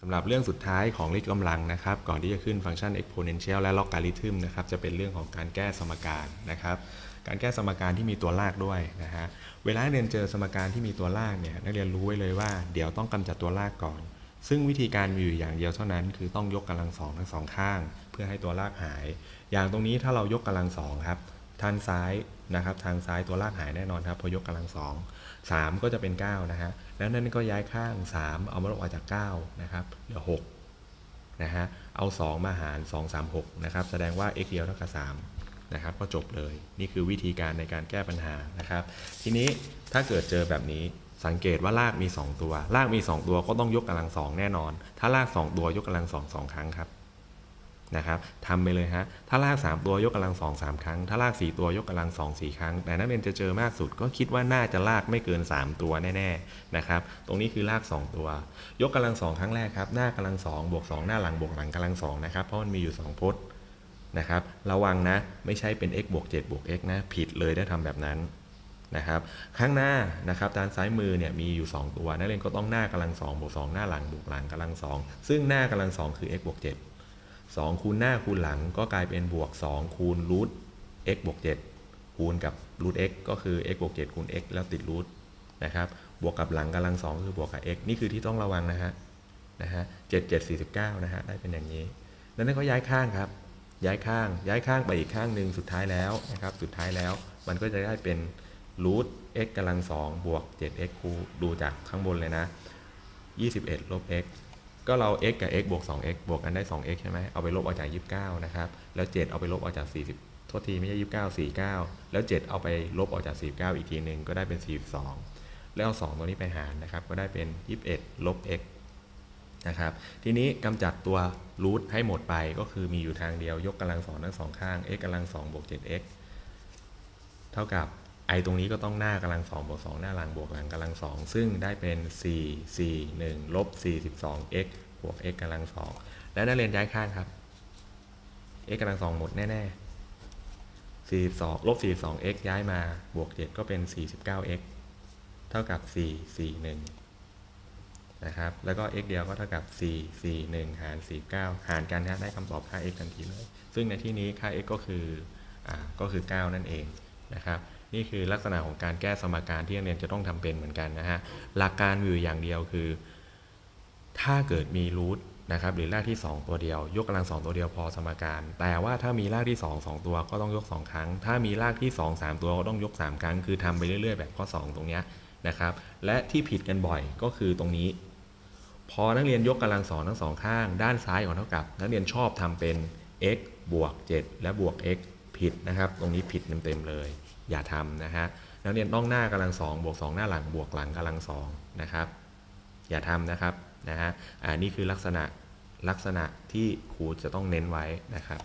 สำหรับเรื่องสุดท้ายของเลขกำลังนะครับ ก่อนที่จะขึ้นฟังก์ชัน exponential และ logarithm นะครับ จะเป็นเรื่องของการแก้สมการนะครับ การแก้สมการที่มีตัวลากด้วยนะฮะ เวลาเรียนเจอสมการที่มีตัวลากเนี่ยนักเรียนรู้ไว้เลยว่าเดี๋ยวต้องกำจัดตัวลากก่อน ซึ่งวิธีการมีอยู่อย่างเดียวเท่านั้น คือต้องยกกำลังสองทั้งสองข้าง เพื่อให้ตัวลากหาย อย่างตรงนี้ถ้าเรายกกำลังสองครับ ทางซ้ายนะครับทางซ้ายตัวลากหายแน่นอนครับพอยกกำลังสองสามก็จะเป็นเก้านะฮะแล้วนั่นก็ย้ายข้างสามเอามาลบออกจากเก้านะครับเหลือหกนะฮะเอา2มาหาร2 3 6นะครับแสดงว่า x เดียวเท่ากับ3นะครับก็จบเลยนี่คือวิธีการในการแก้ปัญหานะครับ ทีนี้ถ้าเกิดเจอแบบนี้สังเกตว่าลากมี 2 ตัว ลากมี 2 ตัวก็ต้องยกกำลังสองแน่นอน ถ้าลาก 2 ตัวยกกำลังสองสองครั้งครับ นะครับทำไปเลยฮะ ถ้าลาก 3 ตัวยกกำลังสองสามครั้ง ถ้าลาก 4 ตัวยกกำลังสองสี่ครั้ง แต่นักเรียนจะเจอมากสุดก็คิดว่าน่าจะลากไม่เกิน 3 ตัวแน่ๆนะครับ ตรงนี้คือลาก 2 ตัว ยกกำลังสองครั้งแรกครับ หน้ากำลังสองบวกสองหน้าหลังบวกหลังกำลังสองนะครับ เพราะมันมีอยู่ 2 พจน์นะครับ ระวังนะ ไม่ใช่เป็น x บวก7บวก x นะ ผิดเลยได้ทำแบบนั้นนะครับ ข้างหน้านะครับด้านซ้ายมือเนี่ยมีอยู่ 2 ตัว นักเรียนก็ต้องหน้ากำลังสองบวกสองหน้าหลังบวกหลังกำลังสองซึ่งหน้ากำลังสองคือ x บวก7 2 คูณหน้าคูณหลังก็กลายเป็นบวก 2 คูณรูท x บวก 7 คูณกับรูท x ก็คือ x บวก 7 คูณ x แล้วติดรูทนะครับบวกกับหลังกำลังสองคือบวกกับ x นี่คือที่ต้องระวังนะฮะนะฮะ7 7 49นะฮะได้เป็นอย่างนี้ แล้วนั่นก็ย้ายข้างครับ ย้ายข้าง ย้ายข้างไปอีกข้างหนึ่งสุดท้ายแล้วนะครับ สุดท้ายแล้วมันก็จะได้เป็นรูท x กำลังสองบวก 7x คูณดูจากข้างบนเลยนะ 21 ลบ x ก็เรา x กับ x บวก 2x บวกกันได้ 2x ใช่ไหมเอาไปลบออกจาก 29 นะครับ แล้ว 7 เอาไปลบออกจาก 40 โทษทีไม่ใช่29 49 แล้ว 7 เอาไปลบออกจาก 49 อีกทีหนึ่งก็ได้เป็น 42 แล้วเอา 2 ตัวนี้ไปหารนะครับ ก็ได้เป็น 21 ลบ x นะครับ ทีนี้กำจัดตัวรูทให้หมดไปก็คือมีอยู่ทางเดียวยกกำลังสองทั้งสองข้าง x กำลัง2บวก 7x เท่ากับ ไอตรงนี้ก็ต้องหน้ากำลังสองบวกสองหน้าหลังบวกหลังกำลังสองซึ่งได้เป็น4 4 1ลบ42 x บวก x กำลังสองและนักเรียนย้ายข้างครับ x กำลังสองหมดแน่ๆ42ลบ42 x ย้ายมาบวก 7 ก็เป็น 49 x เท่ากับ 4 4 1 นะครับ แล้วก็ x เดียวก็เท่ากับ 4 4 1 หาร 49 หารกันนะได้คำตอบค่า x ทันทีเลย ซึ่งในที่นี้ค่า x ก็คืออก็คือ 9 นั่นเองนะครับ นี่คือลักษณะของการแก้สมการที่นักเรียนจะต้องทำเป็นเหมือนกันนะฮะหลักการอยู่อย่างเดียวคือ ถ้าเกิดมีรูทนะครับหรือรากที่ 2 ตัวเดียว ยกกำลัง 2 ตัวเดียวพอสมการ แต่ว่าถ้ามีรากที่ 2 2 ตัวก็ต้องยก 2 ครั้ง ถ้ามีรากที่ 2 3 ตัวก็ต้องยก 3 ครั้ง คือทำไปเรื่อยๆ แบบข้อ 2 ตรงเนี้ยนะครับ และที่ผิดกันบ่อยก็คือตรงนี้ พอนักเรียนยกกำลังสองทั้งสองข้าง ด้านซ้ายของเท่ากับ นักเรียนชอบทำเป็น x บวก 7 และบวก x ผิดนะครับ ตรงนี้ผิดเต็มๆเลย อย่าทำนะฮะนักเรียนต้องหน้ากำลังสองบวกสองหน้าหลังบวกหลังกำลังสองนะครับ อย่าทำนะครับนะฮะอ่านี่คือลักษณะลักษณะที่ครูจะต้องเน้นไว้นะครับ